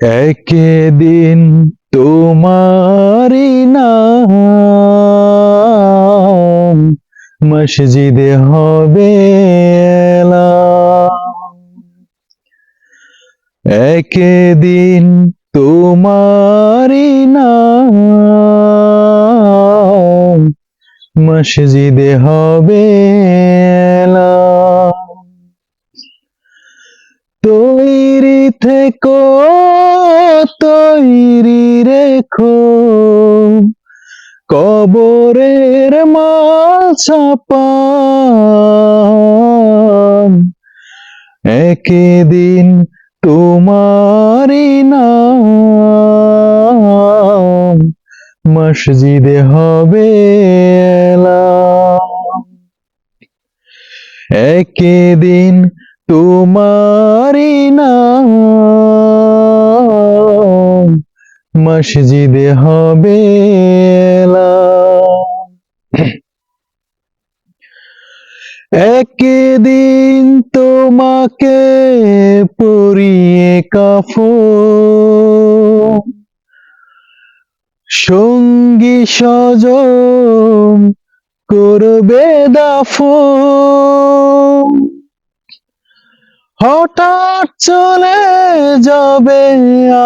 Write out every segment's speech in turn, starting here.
একদিন তোমারি নাম মসজিদে হবে। একদিন তোমারি নাম মসজিদে হবে তৈরি থেকো কবরের মাল ছাপান একদিন তোমারি নাম মসজিদে হবে। একদিন তোমারি নাম মসজিদে হবে এলান। একদিন তোমাকে পরিয়ে কাফন সঙ্গী সজন করবে দাফন হঠাৎ চলে যাবে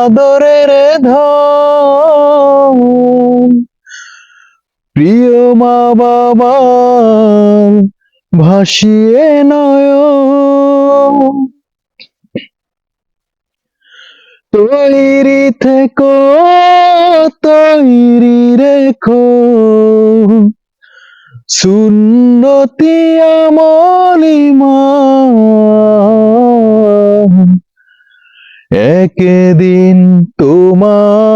আদরের ধন। প্রিয় মা বাবার ভাসিয়ে নয় তৈরি থেকো তৈরি রেখো। সুন্নতি আমলিমান একদিন তোমারি